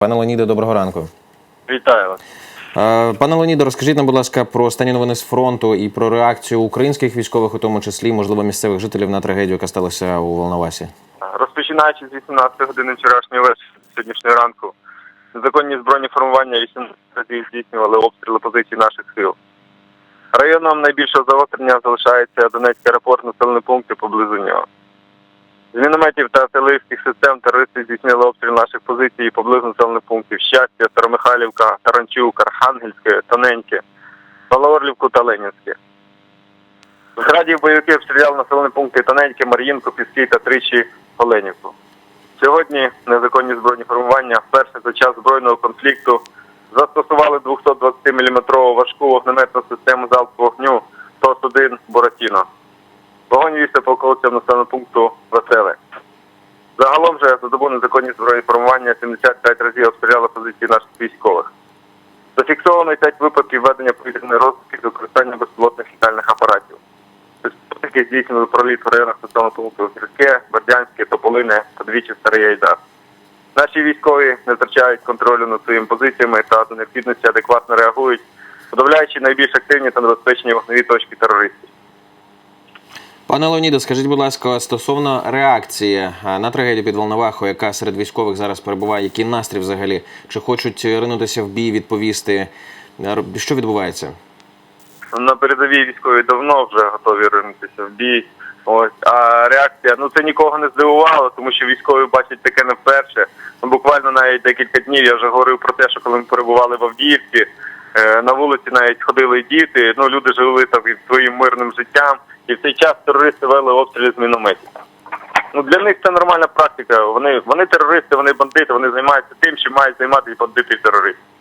Пане Леоніде, доброго ранку. Вітаю вас. Пане Леоніде, розкажіть нам, будь ласка, про останні новини з фронту і про реакцію українських військових, у тому числі, можливо, місцевих жителів на трагедію, яка сталася у Волновасі. Розпочинаючи з 18 години вчорашньої вечора сьогоднішнього ранку, незаконні збройні формування 18 разів здійснювали обстріли позицій наших сил. Районом найбільшого загострення залишається Донецький аеропорт, населений пункт і поблизу нього. З мінометів та артилерійських систем терористи здійснили обстріл наших позицій поблизу населених пунктів Щастя, Старомихайлівка, Таранчук, Архангельське, Тоненьке, Малоорлівку та Ленінське. З градів бойовики обстріляли населені пункти Тоненьке, Мар'їнку, Піски та тричі Оленівку. Сьогодні незаконні збройні формування вперше за час збройного конфлікту застосували 220-мм важку вогнеметну систему залпового вогню ТОС-1 Буратіно. Вогонь вівся населеного пункту Веселе. Загалом же за добу незаконні збройні формування 75 разів обстріляли позиції наших військових. Зафіксовано 5 випадків ведення повітряної розвідки з використанням безпілотних літальних апаратів. Безпілотники здійснювали проліт в районах населеного пункту Гірське, Бердянське, Тополине та двічі Старий Айдар. Наші військові не втрачають контролю над своїми позиціями та до необхідності адекватно реагують, подавляючи найбільш активні та небезпечні вогневі точки терористів. Пане Леоніде, скажіть, будь ласка, стосовно реакції е, на трагедію під Волновахою, яка серед військових зараз перебуває, який настрій взагалі? Чи хочуть ринутися в бій, відповісти? Е, Що відбувається? На передовій військові давно вже готові ринутися в бій. Ось а реакція, ну це нікого не здивувало, тому що військові бачать таке не вперше. Ну, буквально навіть декілька днів я вже говорив про те, що коли ми перебували в Авдіївці, е, на вулиці навіть ходили діти. Ну люди жили там і своїм мирним життям, і в цей час терористи вели обстріли з мінометів. Ну для них це нормальна практика. Вони вони терористи, вони бандити, вони займаються тим, що мають займатися бандити і терористи.